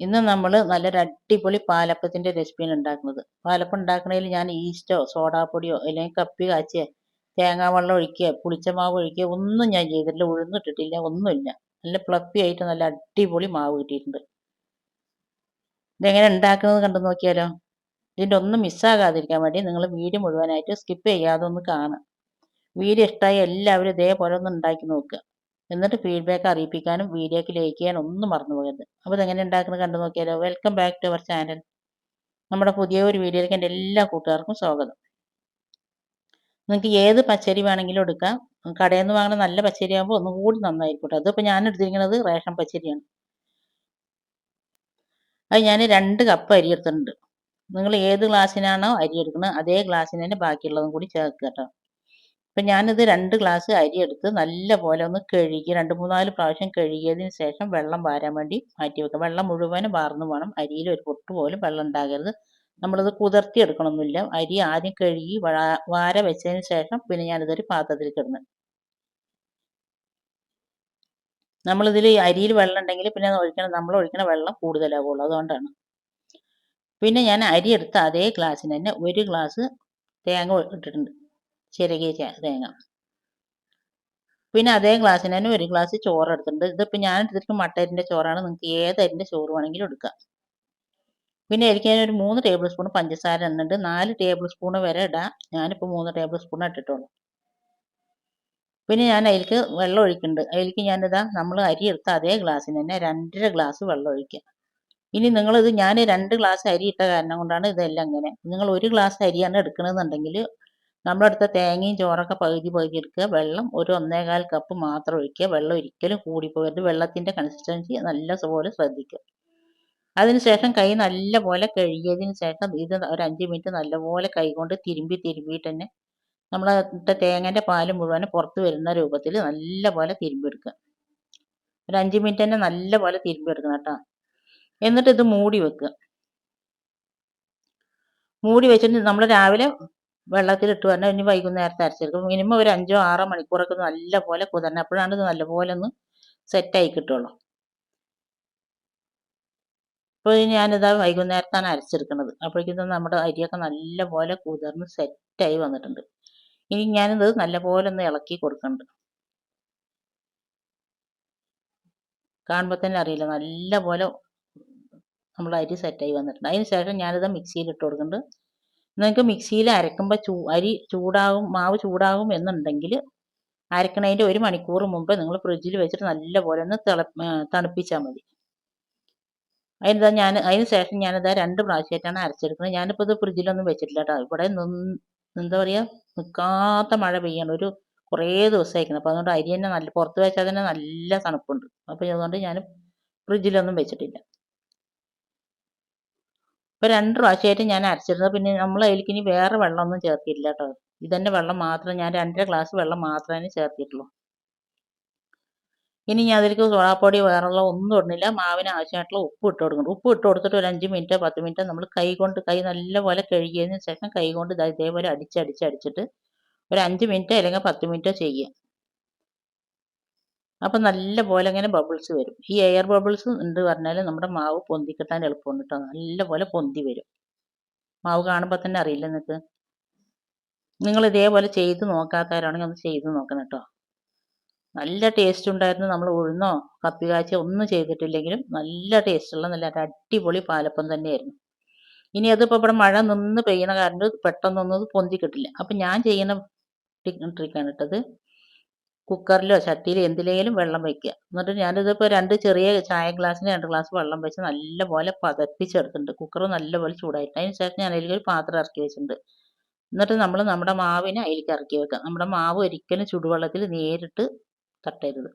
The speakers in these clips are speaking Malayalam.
ഇന്ന് നമ്മൾ നല്ലൊരു അടിപൊളി പാലപ്പത്തിന്റെ റെസിപ്പിയാണ് ഉണ്ടാക്കുന്നത്. പാലപ്പം ഉണ്ടാക്കണതിൽ ഞാൻ ഈസ്റ്റോ സോഡാപ്പൊടിയോ അല്ലെങ്കിൽ കപ്പി കാച്ചിയ തേങ്ങാ വെള്ളം ഒഴിക്കുക പുളിച്ച മാവ് ഒഴിക്കുക ഒന്നും ഞാൻ ചെയ്തിട്ടില്ല. ഉഴുന്നിട്ടിട്ടില്ല ഒന്നുമില്ല. നല്ല പ്ലപ്പി ആയിട്ട് നല്ല അടിപൊളി മാവ് കിട്ടിയിട്ടുണ്ട്. ഇതെങ്ങനെ ഉണ്ടാക്കുന്നത് കണ്ടു നോക്കിയാലോ? ഇതിന്റെ ഒന്നും മിസ്സാകാതിരിക്കാൻ വേണ്ടി നിങ്ങൾ വീഡിയോ മുഴുവനായിട്ട് സ്കിപ്പ് ചെയ്യാതെ ഒന്ന് കാണുക. വീഡിയോ ഇഷ്ടമായി എല്ലാവരും ഇതേപോലെ ഒന്ന് ഉണ്ടാക്കി നോക്കുക. എന്നിട്ട് ഫീഡ്ബാക്ക് അറിയിപ്പിക്കാനും വീഡിയോക്ക് ലൈക്ക് ഒന്നും മറന്നു പോകരുത്. അപ്പോൾ ഇതെങ്ങനെ ഉണ്ടാക്കുന്നത് കണ്ടു നോക്കിയാലോ? Welcome back to our channel നമ്മുടെ പുതിയ ഒരു വീഡിയോയിലേക്ക് എന്റെ എല്ലാ കൂട്ടുകാർക്കും സ്വാഗതം. നിങ്ങൾക്ക് ഏത് പച്ചരി വേണമെങ്കിലും എടുക്കാം. കടയിൽ നിന്ന് വാങ്ങുന്ന നല്ല പച്ചരി ആകുമ്പോൾ ഒന്നും കൂടി നന്നായിരിക്കട്ടെ അതിപ്പോൾ ഞാൻ എടുത്തിരിക്കുന്നത് റേഷൻ പച്ചരിയാണ്. അത് ഞാൻ രണ്ട് കപ്പ് അരി എടുത്തിട്ടുണ്ട്. നിങ്ങൾ ഏത് ഗ്ലാസ്സിനാണോ അരി എടുക്കുന്നത് അതേ ഗ്ലാസ്സിന് തന്നെ ബാക്കിയുള്ളതും കൂടി ചേർക്കുക കേട്ടോ. അപ്പം ഞാനിത് രണ്ട് ഗ്ലാസ് അരി എടുത്ത് നല്ല പോലെ ഒന്ന് കഴുകി രണ്ട് മൂന്നാൽ പ്രാവശ്യം കഴുകിയതിന് ശേഷം വെള്ളം വാരാൻ വേണ്ടി മാറ്റി വെക്കുക വെള്ളം മുഴുവനും വാർന്നു വേണം അരിയിൽ ഒരു പൊട്ട് പോലും വെള്ളം ഉണ്ടാകരുത്. നമ്മളിത് കുതിർത്തി എടുക്കണമൊന്നുമില്ല. അരി ആദ്യം കഴുകി വാര വെച്ചതിന് ശേഷം പിന്നെ ഞാനിതൊരു പാത്രത്തിൽ കിടന്ന് നമ്മളിതിൽ അരിയിൽ വെള്ളം ഉണ്ടെങ്കിൽ പിന്നെ ഒഴിക്കണം നമ്മൾ ഒഴിക്കണ വെള്ളം കൂടുതലാവുള്ളൂ. അതുകൊണ്ടാണ്. പിന്നെ ഞാൻ അരി എടുത്ത അതേ ഗ്ലാസ്സിന് തന്നെ ഒരു ഗ്ലാസ് തേങ്ങ ഇട്ടിട്ടുണ്ട്. ചിരകിയ തേങ്ങ. പിന്നെ അതേ ഗ്ലാസ്സിന് തന്നെ ഒരു ഗ്ലാസ് ചോറ് എടുത്തിട്ടുണ്ട്. ഇതിപ്പോൾ ഞാൻ എടുത്തിട്ട് മട്ടരിന്റെ ചോറാണ്. നിങ്ങൾക്ക് ഏത് അരിന്റെ ചോറ് വേണമെങ്കിലും എടുക്കാം. പിന്നെ എനിക്ക് ഒരു മൂന്ന് ടേബിൾ സ്പൂൺ പഞ്ചസാര എണ്ണുണ്ട് നാല് ടേബിൾ സ്പൂൺ വരെ ഇടാം. ഞാനിപ്പോൾ മൂന്ന് ടേബിൾ സ്പൂൺ ഇട്ടിട്ടുള്ളൂ. പിന്നെ ഞാൻ അതിലേക്ക് വെള്ളം ഒഴിക്കുന്നുണ്ട്. അതിലേക്ക് ഞാനിതാ നമ്മൾ അരി എടുത്ത അതേ ഗ്ലാസ്സിന് തന്നെ രണ്ടര ഗ്ലാസ് വെള്ളം ഒഴിക്കുക. ഇനി നിങ്ങളിത് ഞാൻ രണ്ട് ഗ്ലാസ് അരി ഇട്ട കാരണം കൊണ്ടാണ് ഇതെല്ലാം ഇങ്ങനെ. നിങ്ങൾ ഒരു ഗ്ലാസ് അരിയാണ് എടുക്കണമെന്നുണ്ടെങ്കിൽ നമ്മളെടുത്ത തേങ്ങയും ചോറൊക്കെ പകുതി പകുതി എടുക്കുക. വെള്ളം ഒരു ഒന്നേകാൽ കപ്പ് മാത്രം ഒഴിക്കുക. വെള്ളം ഒരിക്കലും കൂടിപ്പോകരുത്. വെള്ളത്തിന്റെ കൺസിസ്റ്റൻസി നല്ല പോലെ ശ്രദ്ധിക്കുക. അതിനുശേഷം കൈ നല്ല പോലെ കഴുകിയതിന് ശേഷം ഇത് ഒരു അഞ്ച് മിനിറ്റ് നല്ലപോലെ പോലെ കൈകൊണ്ട് തിരുമ്പി തിരുമ്പിയിട്ട് തന്നെ ഇട്ട തേങ്ങേന്റെ പാൽ മുഴുവൻ പുറത്ത് വരുന്ന രൂപത്തിൽ നല്ല പോലെ തിരുമ്പിയെടുക്കുക. ഒരു അഞ്ച് മിനിറ്റ് തന്നെ നല്ല പോലെ തിരുമ്പിയെടുക്കണം കേട്ടോ. എന്നിട്ട് ഇത് മൂടി വെക്കുക. മൂടി വെച്ചിട്ട് നമ്മൾ രാവിലെ വെള്ളത്തിലിട്ട് പറഞ്ഞാൽ ഇനി വൈകുന്നേരത്തെ അരച്ചെടുക്കും. മിനിമം ഒരു അഞ്ചോ ആറോ മണിക്കൂറൊക്കെ നല്ല പോലെ കുതിരണം അപ്പോഴാണ് ഇത് നല്ലപോലെ ഒന്ന് സെറ്റായി കിട്ടുള്ളൂ. അപ്പോൾ ഞാനിതാ വൈകുന്നേരത്താണ് അരച്ചെടുക്കുന്നത്. അപ്പോഴേക്കും നമ്മുടെ അരിയൊക്കെ നല്ല പോലെ കുതിർന്ന് സെറ്റായി വന്നിട്ടുണ്ട്. ഇനി ഞാനിത് നല്ലപോലെ ഒന്ന് ഇളക്കി കൊടുക്കുന്നുണ്ട്. കാണുമ്പോൾ തന്നെ അറിയില്ല. നല്ല പോലെ നമ്മൾ അരി സെറ്റായി വന്നിട്ടുണ്ട്. അതിന് ശേഷം ഞാനിത് മിക്സിയിൽ ഇട്ട് കൊടുക്കുന്നുണ്ട്. നിങ്ങൾക്ക് മിക്സിയിൽ അരക്കുമ്പോൾ ചൂ അരി ചൂടാകും മാവ് ചൂടാകും എന്നുണ്ടെങ്കിൽ അരക്കണതിന്റെ ഒരു മണിക്കൂർ മുമ്പ് നിങ്ങൾ ഫ്രിഡ്ജിൽ വെച്ചിട്ട് നല്ലപോലെ ഒന്ന് തിള തണുപ്പിച്ചാൽ മതി. അതിനെന്താ ഞാൻ അതിന് ശേഷം ഞാനിതാ രണ്ട് പ്രാവശ്യമായിട്ടാണ് അരച്ചെടുക്കുന്നത്. ഞാനിപ്പോൾ ഇത് ഫ്രിഡ്ജിലൊന്നും വെച്ചിട്ടില്ല കേട്ടോ. ഇവിടെ എന്താ പറയുക നിൽക്കാത്ത മഴ പെയ്യാണ്. ഒരു കുറേ ദിവസമായിരിക്കുന്നത് അപ്പോൾ അതുകൊണ്ട് അരി തന്നെ നല്ല പുറത്ത് വെച്ചാൽ തന്നെ നല്ല തണുപ്പുണ്ട്. അപ്പോൾ അതുകൊണ്ട് ഞാൻ ഫ്രിഡ്ജിലൊന്നും വെച്ചിട്ടില്ല. ഇപ്പോൾ രണ്ട് പ്രാവശ്യമായിട്ട് ഞാൻ അരച്ചിരുന്നത് പിന്നെ നമ്മൾ അതിലേക്ക് ഇനി വേറെ വെള്ളമൊന്നും ചേർത്തിട്ടില്ല കേട്ടോ. ഇതന്നെ വെള്ളം മാത്രം ഞാൻ രണ്ടര ഗ്ലാസ് വെള്ളം മാത്രമേ ചേർത്തിട്ടുള്ളൂ. ഇനി ഞാൻ അതിലേക്ക് സോഡാപ്പൊടി വേറെയുള്ള ഒന്നും ഇടുന്നില്ല. മാവിന് ആവശ്യമായിട്ടുള്ള ഉപ്പ് ഇട്ട് കൊടുക്കണം. ഉപ്പ് ഇട്ട് കൊടുത്തിട്ട് ഒരു അഞ്ച് മിനിറ്റ് പത്ത് മിനിറ്റ് നമ്മൾ കൈ കൊണ്ട് കൈ നല്ലപോലെ കഴുകിയതിന് ശേഷം കൈ കൊണ്ട് ഇതേപോലെ അടിച്ചടിച്ച് അടിച്ചിട്ട് ഒരു അഞ്ച് മിനിറ്റ് അല്ലെങ്കിൽ പത്ത് മിനിറ്റോ ചെയ്യുക. അപ്പം നല്ല പോലെ ഇങ്ങനെ ബബിൾസ് വരും. ഈ എയർ ബബിൾസ് ഉണ്ട് പറഞ്ഞാൽ നമ്മുടെ മാവ് പൊന്തി കിട്ടാൻ എളുപ്പമുണ്ട് കേട്ടോ നല്ല പോലെ പൊന്തി വരും. മാവ് കാണുമ്പോൾ തന്നെ അറിയില്ല നിങ്ങൾക്ക് നിങ്ങൾ ഇതേപോലെ ചെയ്ത് നോക്കാത്തവരാണെങ്കിൽ ഒന്ന് ചെയ്ത് നോക്കണം കേട്ടോ നല്ല ടേസ്റ്റ് ഉണ്ടായിരുന്നു. നമ്മൾ ഉഴുന്നോ കപ്പി കാച്ച ഒന്നും ചെയ്തിട്ടില്ലെങ്കിലും നല്ല ടേസ്റ്റുള്ള നല്ല അടിപൊളി പാലപ്പം തന്നെയായിരുന്നു. ഇനി അതിപ്പോൾ ഇവിടെ മഴ നിന്ന് പെയ്യണ കാരണം പെട്ടെന്നൊന്നും പൊന്തി കിട്ടില്ല അപ്പം ഞാൻ ചെയ്യുന്ന ട്രിക്കാണ് ഇട്ടത് കുക്കറിലോ ചട്ടിയിലോ എന്തിലെങ്കിലും വെള്ളം വയ്ക്കുക. എന്നിട്ട് ഞാനിതിപ്പോൾ രണ്ട് ചെറിയ ചായ ഗ്ലാസ്സിന് രണ്ട് ഗ്ലാസ് വെള്ളം വെച്ച് നല്ലപോലെ പതപ്പിച്ചെടുത്തിട്ടുണ്ട്. കുക്കർ നല്ലപോലെ ചൂടായിട്ട് അതിന് ശേഷം ഞാൻ അതിലേക്ക് ഒരു പാത്രം ഇറക്കി വെച്ചിട്ടുണ്ട്. എന്നിട്ട് നമ്മൾ നമ്മുടെ മാവിനെ അതിലേക്ക് ഇറക്കി വെക്കുക. നമ്മുടെ മാവ് ഒരിക്കലും ചുടുവെള്ളത്തിൽ നേരിട്ട് തട്ടരുത്.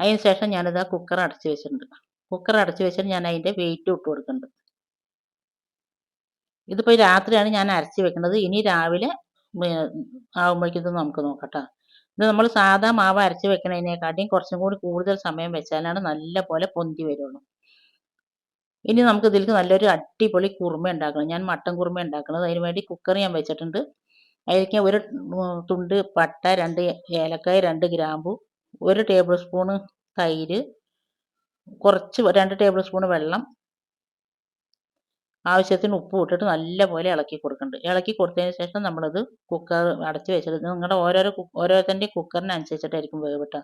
അതിന് ശേഷം ഞാനിത് ആ കുക്കർ അടച്ച് വെച്ചിട്ടുണ്ട്. കുക്കർ അടച്ച് വെച്ചിട്ട് ഞാൻ അതിന്റെ വെയിറ്റ് ഇട്ട് കൊടുക്കുന്നുണ്ട്. ഇതിപ്പോൾ രാത്രിയാണ് ഞാൻ അരച്ച് വെക്കുന്നത്. ഇനി രാവിലെ ആകുമ്പോഴേക്കും നമുക്ക് നോക്കട്ടോ ഇത് നമ്മൾ സാധാ മാവ് അരച്ച് വെക്കുന്നതിനെക്കാട്ടിയും കുറച്ചും കൂടി കൂടുതൽ സമയം വെച്ചാലാണ് നല്ല പോലെ പൊന്തി വരുള്ളൂ. ഇനി നമുക്ക് ഇതിലേക്ക് നല്ലൊരു അടിപൊളി കുറുമ ഉണ്ടാക്കണം. ഞാൻ മട്ടൻ കുറുമ ഉണ്ടാക്കുന്നത്. അതിന് വേണ്ടി കുക്കർ ഞാൻ വെച്ചിട്ടുണ്ട്. അതിലേക്ക് ഒരു തുണ്ട് പട്ട രണ്ട് ഏലക്കായ രണ്ട് ഗ്രാമ്പു ഒരു ടേബിൾ സ്പൂണ് തൈര് കുറച്ച് രണ്ട് ടേബിൾ സ്പൂൺ വെള്ളം ആവശ്യത്തിന് ഉപ്പ് ഇട്ടിട്ട് നല്ലപോലെ ഇളക്കി കൊടുക്കുന്നുണ്ട് ഇളക്കി കൊടുത്തതിന് ശേഷം നമ്മളത് കുക്കർ അടച്ച് വെച്ചിട്ട് നിങ്ങളുടെ ഓരോരോ ഓരോരുത്തരുടെയും കുക്കറിനനുസരിച്ചിട്ടായിരിക്കും വേവ് കേട്ടോ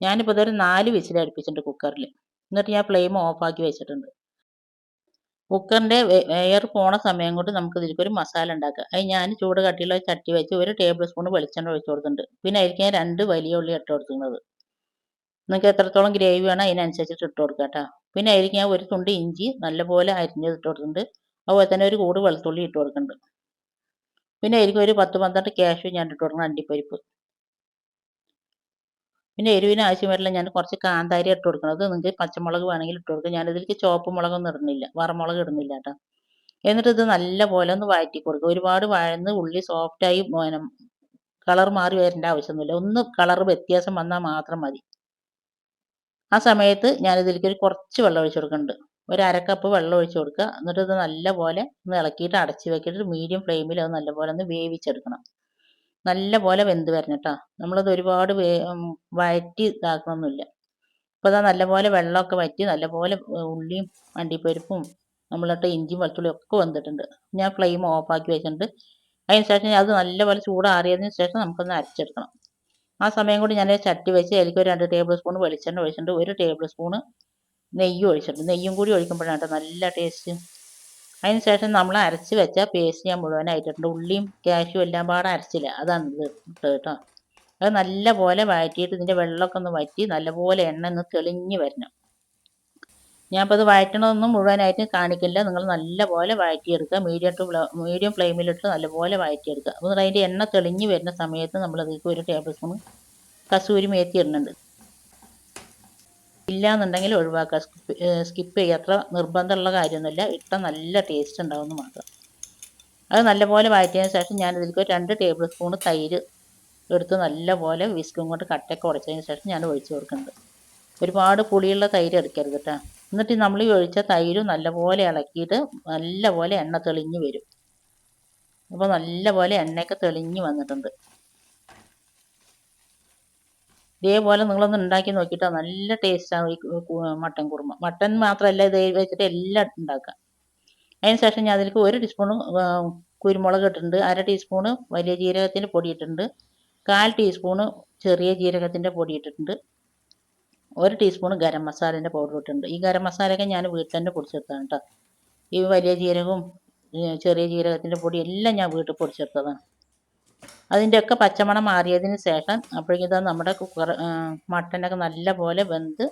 ഞാനിപ്പോൾ ഇതൊരു നാല് വിസിൽ അടുപ്പിച്ചിട്ടുണ്ട് കുക്കറിൽ എന്നിട്ട് ഞാൻ ഫ്ലെയിം ഓഫാക്കി വെച്ചിട്ടുണ്ട്. കുക്കറിന്റെ എയർ പോണ സമയം കൊണ്ട് നമുക്ക് ഇതിലേക്ക് ഒരു മസാല ഉണ്ടാക്കാം. അത് ഞാൻ ചൂട് കട്ടിയുള്ള ചട്ടി വെച്ച് ഒരു ടേബിൾ സ്പൂൺ വെളിച്ചെണ്ണ ഒഴിച്ച് കൊടുത്തിട്ടുണ്ട്. പിന്നെ അതിലേക്ക് ഞാൻ രണ്ട് വലിയ ഉള്ളി ഇട്ട് കൊടുക്കുന്നത് നിങ്ങൾക്ക് എത്രത്തോളം ഗ്രേവി വേണം അതിനനുസരിച്ചിട്ട് ഇട്ട് കൊടുക്കുക കേട്ടോ. പിന്നെ അതിലേക്ക് ഞാൻ ഒരു തുണ്ട് ഇഞ്ചി നല്ലപോലെ അരിഞ്ഞത് ഇട്ട് കൊടുക്കുന്നുണ്ട് അതുപോലെ തന്നെ ഒരു കൂട് വെളുത്തുള്ളി ഇട്ട് കൊടുക്കുന്നുണ്ട്. പിന്നെ അതിലേക്ക് ഒരു പത്ത് പന്ത്രണ്ട് ക്യാഷ് ഞാൻ ഇട്ട് കൊടുക്കണം അണ്ടിപ്പരിപ്പ്. പിന്നെ എരിവിന് ആവശ്യം വരില്ല ഞാൻ കുറച്ച് കാന്താരി ഇട്ട് കൊടുക്കുന്നത് നിങ്ങൾക്ക് പച്ചമുളക് വേണമെങ്കിൽ ഇട്ട് കൊടുക്കുക ഞാനിതിലേക്ക് ചുവപ്പ് മുളകൊന്നും ഇടുന്നില്ല. വറമുളക് ഇടുന്നില്ല കേട്ടോ. എന്നിട്ട് ഇത് നല്ല പോലെ ഒന്ന് വഴറ്റി കൊടുക്കുക. ഒരുപാട് വഴന്ന് ഉള്ളി സോഫ്റ്റായി കളർ മാറി വരേണ്ട ആവശ്യമൊന്നുമില്ല. ഒന്ന് കളർ വ്യത്യാസം വന്നാൽ മാത്രം മതി. ആ സമയത്ത് ഞാനിതിലേക്ക് ഒരു കുറച്ച് വെള്ളം ഒഴിച്ച് കൊടുക്കുന്നുണ്ട്. ഒരു അരക്കപ്പ് കപ്പ് വെള്ളം ഒഴിച്ച് കൊടുക്കുക. എന്നിട്ട് ഇത് നല്ലപോലെ ഒന്ന് ഇളക്കിയിട്ട് അടച്ചു വെക്കിയിട്ട് മീഡിയം ഫ്ലെയിമിൽ അത് നല്ലപോലെ ഒന്ന് വേവിച്ചെടുക്കണം. നല്ലപോലെ വെന്ത് വരണം കേട്ടോ നമ്മളത് ഒരുപാട് വേ വയറ്റി വഴറ്റി ഇതാക്കണമൊന്നുമില്ല അപ്പോൾ അതാ നല്ലപോലെ വെള്ളമൊക്കെ വറ്റി നല്ലപോലെ ഉള്ളിയും അണ്ടിപ്പരിപ്പും നമ്മളിട്ട് ഇഞ്ചിയും വെളുത്തുള്ളിയും ഒക്കെ വന്നിട്ടുണ്ട് ഞാൻ ഫ്ലെയിം ഓഫാക്കി വെച്ചിട്ടുണ്ട്. അതിന് ശേഷം അത് നല്ലപോലെ ചൂടാറിയതിന് ശേഷം നമുക്കൊന്ന് അരച്ചെടുക്കണം. ആ സമയം കൊണ്ട് ഞാൻ ചട്ടി വെച്ച് അതിലേക്ക് ഒരു രണ്ട് ടേബിൾ സ്പൂൺ വെളിച്ചെണ്ണ ഒഴിച്ചിട്ടുണ്ട്. ഒരു ടേബിൾ സ്പൂണ് നെയ്യ് ഒഴിച്ചിട്ടുണ്ട്. നെയ്യും കൂടി ഒഴിക്കുമ്പോഴാണ് കേട്ടോ നല്ല ടേസ്റ്റ് അതിന് ശേഷം നമ്മൾ അരച്ച് വെച്ച പേസ്റ്റ് ഞാൻ മുഴുവനായിട്ടുണ്ട് ഉള്ളിയും കാശും എല്ലാം പാടെ അരച്ചില്ല. അതാണ് ഇത് കേട്ടോ അത് നല്ലപോലെ വഴറ്റിയിട്ട് ഇതിന്റെ വെള്ളമൊക്കെ ഒന്ന് വറ്റി നല്ലപോലെ എണ്ണ ഒന്ന് തെളിഞ്ഞ് വരണം. ഞാനിപ്പോൾ അത് വഴറ്റണതൊന്നും മുഴുവനായിട്ട് കാണിക്കില്ല. നിങ്ങൾ നല്ലപോലെ വഴറ്റിയെടുക്കുക. മീഡിയം ടു മീഡിയം ഫ്ലെയിമിലിട്ട് നല്ലപോലെ വഴറ്റിയെടുക്കുക. അപ്പോൾ അതിന്റെ എണ്ണ തെളിഞ്ഞ് വരുന്ന സമയത്ത് നമ്മൾ അതിലേക്ക് ഒരു ടേബിൾ സ്പൂൺ കസൂരി മേത്തി ഇടുന്നുണ്ട്. ഇല്ലാന്നുണ്ടെങ്കിൽ ഒഴിവാക്കുക. സ്കിപ്പ് ചെയ്യുക. അത്ര നിർബന്ധമുള്ള കാര്യമൊന്നുമില്ല. ഇട്ട നല്ല ടേസ്റ്റ് ഉണ്ടാവുമെന്ന് മാത്രം. അത് നല്ലപോലെ വഴറ്റിയതിന് ശേഷം ഞാൻ ഇതിലേക്ക് ഒരു രണ്ട് ടേബിൾ സ്പൂൺ തൈര് എടുത്ത് നല്ലപോലെ വിസ്കും കൊണ്ട് കട്ടയൊക്കെ ഉടച്ചതിന് ശേഷം ഞാൻ ഒഴിച്ചു കൊടുക്കുന്നുണ്ട്. ഒരുപാട് പുളിയുള്ള തൈര് എടുക്കരുത് കേട്ടോ. എന്നിട്ട് നമ്മൾ ഈ ഒഴിച്ച തൈരും നല്ലപോലെ ഇളക്കിയിട്ട് നല്ലപോലെ എണ്ണ തെളിഞ്ഞ് വരും. അപ്പോൾ നല്ലപോലെ എണ്ണയൊക്കെ തെളിഞ്ഞ് വന്നിട്ടുണ്ട്. ഇതേപോലെ നിങ്ങളൊന്ന് ഉണ്ടാക്കി നോക്കിയിട്ടാ നല്ല ടേസ്റ്റാണ് ഈ മട്ടൻ കുറുമ. മട്ടൻ മാത്രമല്ല ഇത് വെച്ചിട്ട് എല്ലാം ഉണ്ടാക്കാം അതിന് ശേഷം ഞാൻ അതിലേക്ക് ഒരു ടീസ്പൂൺ കുരുമുളക് ഇട്ടിട്ടുണ്ട് അര ടീസ്പൂണ് വലിയ ജീരകത്തിന്റെ പൊടി ഇട്ടിട്ടുണ്ട് കാൽ ടീസ്പൂണ് ചെറിയ ജീരകത്തിന്റെ പൊടി ഇട്ടിട്ടുണ്ട്. ഒരു ടീസ്പൂൺ ഗരം മസാലേന്റെ പൗഡർ ഇട്ടിട്ടുണ്ട്. ഈ ഗരം മസാലയൊക്കെ ഞാൻ വീട്ടിൽ തന്നെ പൊടിച്ചെടുത്താണ് കേട്ടോ ഈ വലിയ ജീരകവും ചെറിയ ജീരകത്തിന്റെ പൊടി എല്ലാം ഞാൻ വീട്ടിൽ പൊടിച്ചെടുത്തതാണ് അതിന്റെയൊക്കെ പച്ചമണം മാറിയതിന് ശേഷം അപ്പോഴേക്കും ഇതാ നമ്മുടെ കുക്കർ മട്ടനൊക്കെ നല്ലപോലെ വെന്ത്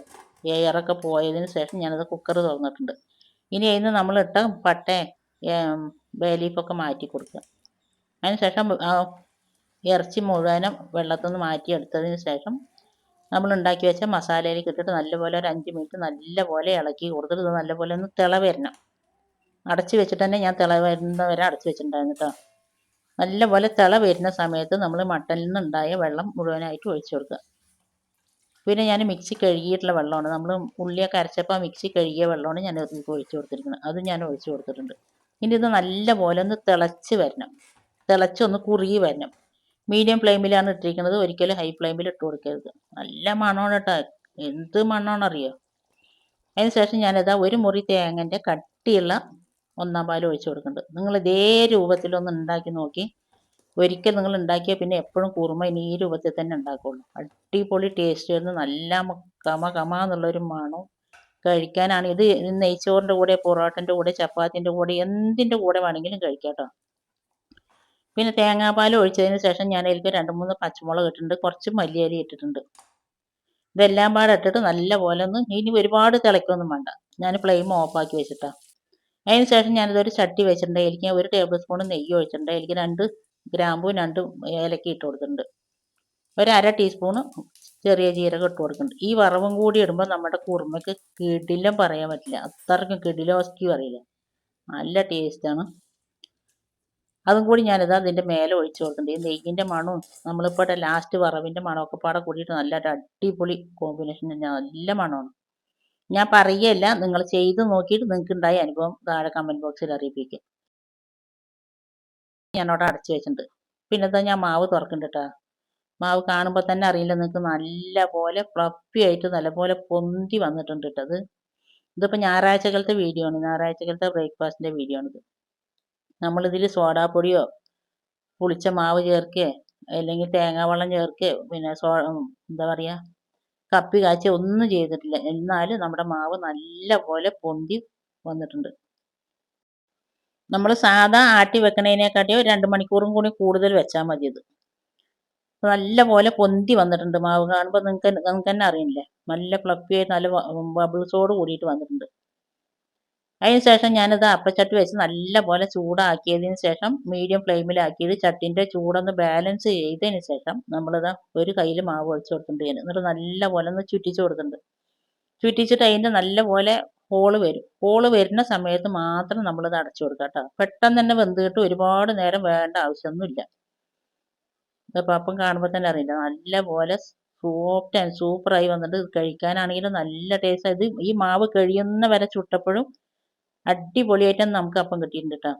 എയറൊക്കെ പോയതിന് ശേഷം ഞാനത് കുക്കർ തുറന്നിട്ടുണ്ട്. ഇനി അതിന് നമ്മളിട്ട പട്ടെ ബേലീഫൊക്കെ മാറ്റി കൊടുക്കുക. അതിന് ശേഷം ഇറച്ചി മുഴുവനും വെള്ളത്തിൽ നിന്ന് മാറ്റിയെടുത്തതിന് ശേഷം നമ്മൾ ഉണ്ടാക്കി വെച്ച മസാലയിലേക്ക് ഇട്ടിട്ട് നല്ലപോലെ ഒരു അഞ്ച് മിനിറ്റ് നല്ലപോലെ ഇളക്കി കൊടുത്തിട്ട് ഇത് നല്ലപോലെ ഒന്ന് തിള വരണം അടച്ച് വെച്ചിട്ട് തന്നെ ഞാൻ തിള വരുന്ന വരെ അടച്ച് വെച്ചിട്ടുണ്ടായിരുന്നു കേട്ടോ. നല്ലപോലെ തിള വരുന്ന സമയത്ത് നമ്മൾ മട്ടനിൽ നിന്നുണ്ടായ വെള്ളം മുഴുവനായിട്ട് ഒഴിച്ചു കൊടുക്കുക. പിന്നെ ഞാൻ മിക്സി കഴുകിയിട്ടുള്ള വെള്ളമാണ്. നമ്മൾ ഉള്ളിയൊക്കെ അരച്ചപ്പോൾ മിക്സി കഴുകിയ വെള്ളമാണ് ഞാൻ ഇതിലേക്ക് ഒഴിച്ചു കൊടുത്തിരിക്കുന്നത്. അത് ഞാൻ ഒഴിച്ചു കൊടുത്തിട്ടുണ്ട്. ഇനി ഇത് നല്ലപോലെ ഒന്ന് തിളച്ച് വരണം. തിളച്ചൊന്ന് കുറുകി വരണം. മീഡിയം ഫ്ലെയിമിലാണ് ഇട്ടിരിക്കുന്നത്. ഒരിക്കലും ഹൈ ഫ്ലെയിമിൽ ഇട്ട് കൊടുക്കരുത്. നല്ല മണമാണ് കേട്ടോ എന്ത് മണമാണ് അറിയോ അതിന് ശേഷം ഞാനിതാ ഒരു മുറി തേങ്ങന്റെ കട്ടിയുള്ള ഒന്നാം പാൽ ഒഴിച്ചു കൊടുക്കുന്നുണ്ട്. നിങ്ങൾ ഇതേ രൂപത്തിലൊന്ന് ഉണ്ടാക്കി നോക്കി. ഒരിക്കൽ നിങ്ങൾ ഉണ്ടാക്കിയാൽ പിന്നെ എപ്പോഴും കുറുമ ഇനി ഈ രൂപത്തിൽ തന്നെ ഉണ്ടാക്കുള്ളൂ. അടിപൊളി ടേസ്റ്റ് വരുന്ന. നല്ല കമ കമ എന്നുള്ളൊരു മണവും കഴിക്കാനാണ്. ഇത് നെയ്ച്ചോറിന്റെ കൂടെ പൊറോട്ടന്റെ കൂടെ ചപ്പാത്തിന്റെ കൂടെ എന്തിന്റെ കൂടെ വേണമെങ്കിലും കഴിക്കാം കേട്ടോ പിന്നെ തേങ്ങാപ്പാൽ ഒഴിച്ചതിന് ശേഷം ഞാൻ അതിലേക്ക് രണ്ട് മൂന്ന് പച്ചമുളക് ഇട്ടിട്ടുണ്ട്. കുറച്ച് മല്ലിയില ഇട്ടിട്ടുണ്ട്. ഇതെല്ലാം പാടെ ഇട്ടിട്ട് നല്ല പോലെ ഒന്ന് ഇനി ഒരുപാട് തിളയ്ക്കൊന്നും വേണ്ട. ഞാൻ ഫ്ലെയിം ഓഫാക്കി വെച്ചിട്ടാണ് അതിന് ശേഷം ഞാനിതൊരു ചട്ടി വെച്ചിട്ടുണ്ട്. എനിക്ക് ഒരു ടേബിൾ സ്പൂൺ നെയ്യ് ഒഴിച്ചിട്ടുണ്ട്. എനിക്ക് രണ്ട് ഗ്രാമ്പും രണ്ട് ഏലക്ക ഇട്ട് കൊടുത്തിട്ടുണ്ട്. ഒരു അര ടീസ്പൂണ് ചെറിയ ജീരകം ഇട്ട് കൊടുക്കുന്നുണ്ട് ഈ വറവും കൂടി ഇടുമ്പോൾ നമ്മുടെ കുറുമയ്ക്ക് കിടിലം പറയാൻ പറ്റില്ല. അത്രയ്ക്കും കിടിലോസ്കി പറയില്ല നല്ല ടേസ്റ്റാണ് അതും കൂടി ഞാനിത് അതിന്റെ മേലെ ഒഴിച്ച് കൊടുക്കുന്നുണ്ട്. ഈ നെയ്യിന്റെ മണവും നമ്മളിപ്പോൾ ലാസ്റ്റ് വറവിന്റെ മണമൊക്കെ പാടെ കൂടിയിട്ട് നല്ല അടിപൊളി കോമ്പിനേഷൻ നല്ല മണമാണ്. ഞാൻ പറയുകയല്ല നിങ്ങൾ ചെയ്ത് നോക്കിയിട്ട് നിങ്ങൾക്ക് ഉണ്ടായ അനുഭവം താഴെ കമന്റ് ബോക്സിൽ അറിയിപ്പിക്കുക ഞാൻ അവിടെ അടച്ച് വെച്ചിട്ടുണ്ട്. പിന്നെ ഇതാ ഞാൻ മാവ് തുറക്കുന്നുണ്ട് കേട്ടോ. മാവ് കാണുമ്പോൾ തന്നെ അറിയില്ല നിങ്ങൾക്ക് നല്ല പോലെ ഫ്ലഫി ആയിട്ട് നല്ലപോലെ പൊന്തി വന്നിട്ടുണ്ട് കേട്ടത് ഇതിപ്പോൾ ഞായറാഴ്ചകളത്തെ വീഡിയോ ആണ്. ഞായറാഴ്ചകളത്തെ ബ്രേക്ക്ഫാസ്റ്റിന്റെ വീഡിയോ ആണിത്. നമ്മളിതിൽ സോഡാപ്പൊടിയോ പുളിച്ച മാവ് ചേർക്കുകയോ അല്ലെങ്കിൽ തേങ്ങാവെള്ളം ചേർക്കുകയോ പിന്നെ സോ എന്താ പറയുക കപ്പി കാച്ചി ഒന്നും ചെയ്തിട്ടില്ല. എന്നാലും നമ്മുടെ മാവ് നല്ല പോലെ പൊന്തി വന്നിട്ടുണ്ട്. നമ്മൾ സാധാ ആട്ടി വെക്കണതിനെക്കാട്ടിയോ രണ്ട് മണിക്കൂറും കൂടി കൂടുതൽ വെച്ചാൽ മതി ഇത്. നല്ല പോലെ പൊന്തി വന്നിട്ടുണ്ട് മാവ്. കാണുമ്പോൾ നിങ്ങൾക്ക് നിങ്ങൾക്ക് തന്നെ അറിയില്ലേ? നല്ല ഫ്ലഫി നല്ല ബബിൾസോട് കൂടിയിട്ട് വന്നിട്ടുണ്ട്. അതിന് ശേഷം ഞാനിത് അപ്പച്ചട്ടി വെച്ച് നല്ല പോലെ ചൂടാക്കിയതിന് ശേഷം മീഡിയം ഫ്ലെയിമിലാക്കിയത് ചട്ടിന്റെ ചൂടൊന്ന് ബാലൻസ് ചെയ്തതിന് ശേഷം നമ്മളിത് ഒരു കയ്യിൽ മാവ് ഒഴിച്ച് കൊടുത്തിട്ടുണ്ട് ഞാൻ എന്നിട്ട് നല്ല പോലെ ഒന്ന് ചുറ്റിച്ച് കൊടുത്തിട്ടുണ്ട്. ചുറ്റിച്ചിട്ട് അതിന്റെ നല്ല പോലെ ഹോൾ വരും. ഹോൾ വരുന്ന സമയത്ത് മാത്രം നമ്മളിത് അടച്ചു കൊടുക്കുക കേട്ടോ. പെട്ടെന്ന് തന്നെ വെന്തിട്ട് ഒരുപാട് നേരം വേണ്ട ആവശ്യമൊന്നുമില്ല. ഇതിപ്പോൾ അപ്പം കാണുമ്പോൾ തന്നെ അറിയില്ല. നല്ല പോലെ സോഫ്റ്റ് ആൻഡ് സൂപ്പറായി വന്നിട്ട് കഴിക്കാനാണെങ്കിലും നല്ല ടേസ്റ്റ് ഇത് ഈ മാവ് കഴിയുന്ന വരെ ചുട്ടപ്പോഴും അടിപൊളിയായിട്ട് നമുക്ക് അപ്പം കിട്ടിയിട്ടുണ്ട് കേട്ടോ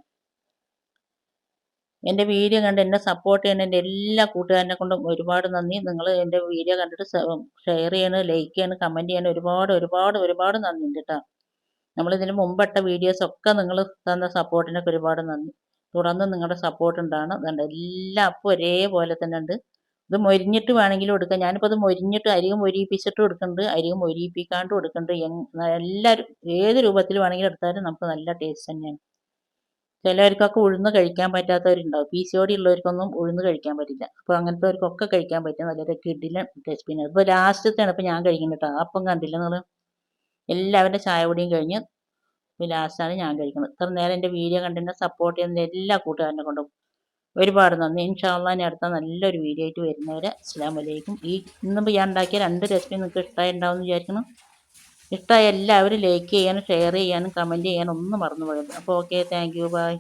എന്റെ വീഡിയോ കണ്ട് എന്നെ സപ്പോർട്ട് ചെയ്യുന്ന എന്റെ എല്ലാ കൂട്ടുകാരനെ കൊണ്ടും ഒരുപാട് നന്ദി. നിങ്ങൾ എന്റെ വീഡിയോ കണ്ടിട്ട് ഷെയർ ചെയ്യണം ലൈക്ക് ചെയ്യണം കമന്റ് ചെയ്യണം ഒരുപാട് ഒരുപാട് ഒരുപാട് നന്ദി ഉണ്ട് കേട്ടോ നമ്മളിതിന് മുമ്പിട്ട വീഡിയോസ് ഒക്കെ നിങ്ങൾ തന്ന സപ്പോർട്ടിനൊക്കെ ഒരുപാട് നന്ദി. തുടർന്ന് നിങ്ങളുടെ സപ്പോർട്ട് ഉണ്ടാണ് എല്ലാ അപ്പം ഒരേപോലെ തന്നെ ഉണ്ട്. ഇത് മൊരിഞ്ഞിട്ട് വേണമെങ്കിലും എടുക്കാം. ഞാനിപ്പോൾ അത് മൊരിഞ്ഞിട്ട് അരികം മൊരിയിപ്പിച്ചിട്ട് എടുക്കുന്നുണ്ട്. അരിയും മൊരിയിപ്പിക്കാണ്ട് എടുക്കുന്നുണ്ട്. എങ് എല്ലാവരും ഏത് രൂപത്തിൽ വേണമെങ്കിലും എടുത്താലും നമുക്ക് നല്ല ടേസ്റ്റ് തന്നെയാണ്. ചിലവർക്കൊക്കെ ഉഴുന്ന് കഴിക്കാൻ പറ്റാത്തവരുണ്ടാവും. പി സി ഓടി ഉള്ളവർക്കൊന്നും ഉഴുന്ന് കഴിക്കാൻ പറ്റില്ല. അപ്പോൾ അങ്ങനത്തെവർക്കൊക്കെ കഴിക്കാൻ പറ്റും നല്ല കിഡിലെ ടേസ്റ്റ് പിന്നെ ഇപ്പോൾ ലാസ്റ്റത്തെയാണ് ഇപ്പോൾ ഞാൻ കഴിക്കുന്നത് കേട്ടോ അപ്പം കണ്ടില്ല നിങ്ങൾ എല്ലാവരുടെ ചായ പൊടിയും കഴിഞ്ഞ് ലാസ്റ്റാണ് ഞാൻ കഴിക്കുന്നത്. ഇത്ര നേരം എന്റെ വീഡിയോ കണ്ടിട്ട് സപ്പോർട്ട് ചെയ്യുന്ന എല്ലാ കൂട്ടുകാരനെ കൊണ്ടും ഒരുപാട് നന്ദി. ഇൻഷാല്ലാ ഞാൻ അടുത്ത നല്ലൊരു വീഡിയോ ആയിട്ട് വരുന്നവരെ അസ്സാം വലൈക്കും ഈ ഇന്നിപ്പോൾ ഞാൻ ഉണ്ടാക്കിയ രണ്ട് റെസിപ്പി നിങ്ങൾക്ക് ഇഷ്ടമായി ഉണ്ടാവുമെന്ന് വിചാരിക്കണം ഇഷ്ടമായ എല്ലാവരും ലൈക്ക് ചെയ്യാനും ഷെയർ ചെയ്യാനും കമന്റ് ചെയ്യാനും ഒന്നും മറന്നു പോകരുത്. അപ്പോൾ ഓക്കെ താങ്ക് യു ബൈ